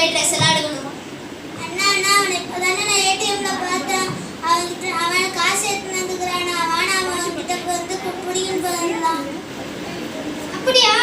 போய் ட்ரெஸ் எல்லாம் எடுக்கணும்? அண்ணா அண்ணா அவனை இப்போதானே நான் ஏடிஎம்ல பார்த்தேன். அவன்கிட்ட அவன் காசு எடுத்துனதுக்குறான் அவன் அவன் கிட்ட வந்து பிடிக்கும் போயிருந்தான். அப்படியா?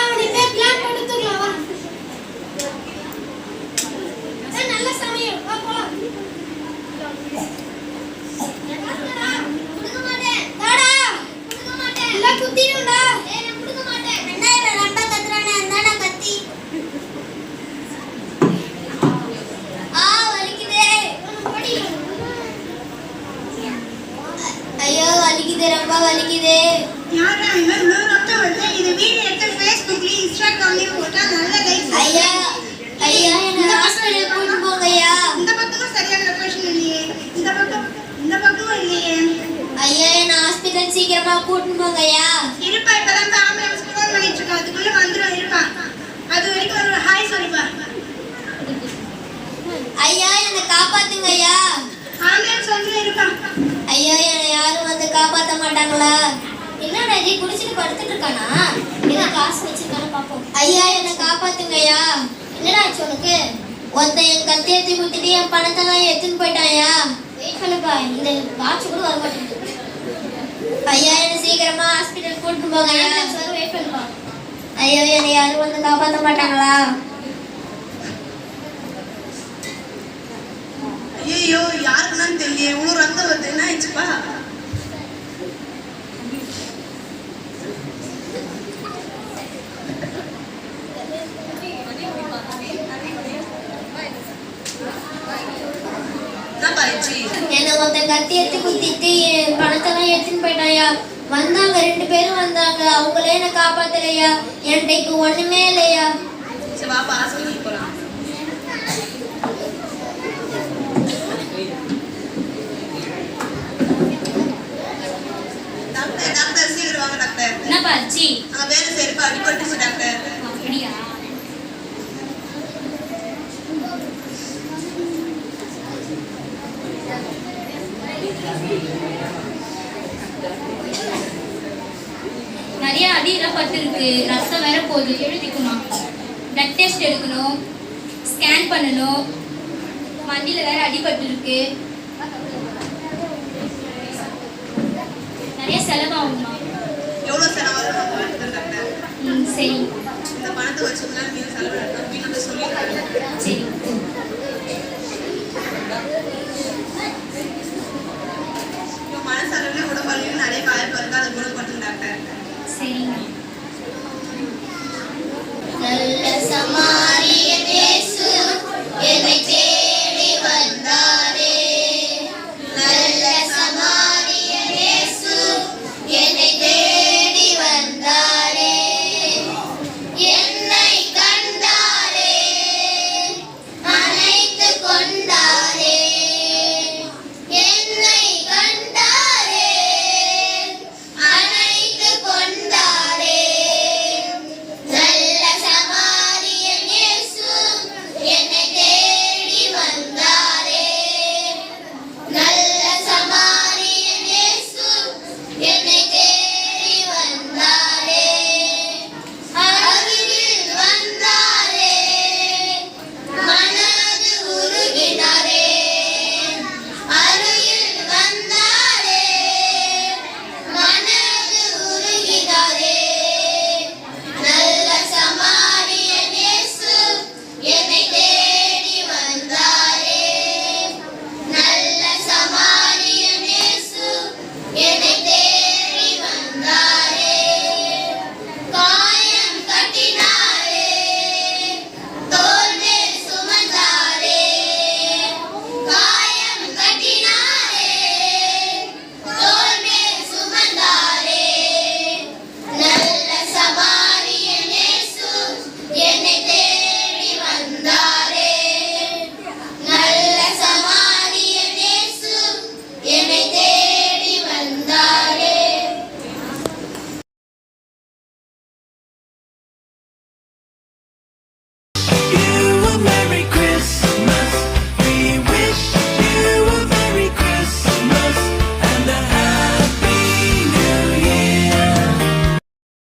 வலிக்குது. யாரா இவன்? இவ்வளோ ரத்தம் வருது? இது வீடியோ எடுத்து ஃபேஸ்புக்லயும் இன்ஸ்டாகிராம்லயும் போட்டா நல்ல லைக்ஸ் ஐயா ஐயா என்ன ஹாஸ்பிடல் கூட்டிட்டு போங்க ஐயா இந்த பக்கமும் சரியான லொகேஷன் இல்லையே. இந்த பக்கம் இந்த பக்கமும் இல்லையே. ஐயா என்ன ஹாஸ்பிடல் சீக்கிரமா கூட்டிட்டு போங்க ஐயா இருப்பா இப்பதான் ஆம்புலன்ஸ் ஃபோன் பண்ணிட்டு இருக்கா. அதுக்குள்ள வந்துடும் இருப்பா. அது வரைக்கும் ஒரு ஹாய் சொல்லிப்பா. ஐயா என்னை காப்பாத்துங்க ஐயா ஆம்புலன்ஸ் வந்து இருப்பா. ஐயா என்னை யாரும் வந்து காப்பாத்த மாட்டாங்களா? என்னடா இது குடிச்சிட்டு படுத்துட்டு இருக்கானா? என்ன காசு வச்சிருக்கானு பாப்போம். ஐயா என்னை காப்பாத்துங்க ஐயா என்னடா ஆச்சு உனக்கு? ஒருத்தன் என் கத்தி ஏத்தி குத்திட்டு என் பணத்தெல்லாம் எடுத்துன்னு போயிட்டான்யா வெயிட் பண்ணுப்பா இந்த வாட்ச் கூட வர மாட்டேங்குது. ஐயா என்னை சீக்கிரமா ஹாஸ்பிட்டல் கூட்டிட்டு போங்க வெயிட் பண்ணுப்பா. ஐயோ என்னை யாரும் வந்து காப்பாத்த மாட்டாங்களா? ஐயோ யாருக்குன்னு தெரியல இவ்வளோ ரத்தம் வருது. என்ன ஆயிடுச்சுப்பா என்னை ஒருத்தன் கத்தி எடுத்து குத்திட்டு பணத்தெல்லாம் எடுத்துன்னு போயிட்டாயா? வந்தாங்க. ரெண்டு பேரும் வந்தாங்க. அவங்களே என்னை காப்பாத்தலையா? என்கிட்ட ஒண்ணுமே இல்லையா? சரி வாப்பா ஹாஸ்பிட்டல் போலாம். நிறைய அதிகப்பட்டு இருக்கு ரத்தம் வேற போகுது. எழுதிக்குமா? பிளட் டெஸ்ட் எடுக்கணும். ஸ்கேன் பண்ணணும். வண்டியில் வேற அடிபட்டு இருக்கு நிறைய செலவாகுமா எவ்வளோ செலவாகும் சரி. இந்த பணத்தை வச்சுக்கலாம் நிறைய காயப்பருக்கு அதை குணம்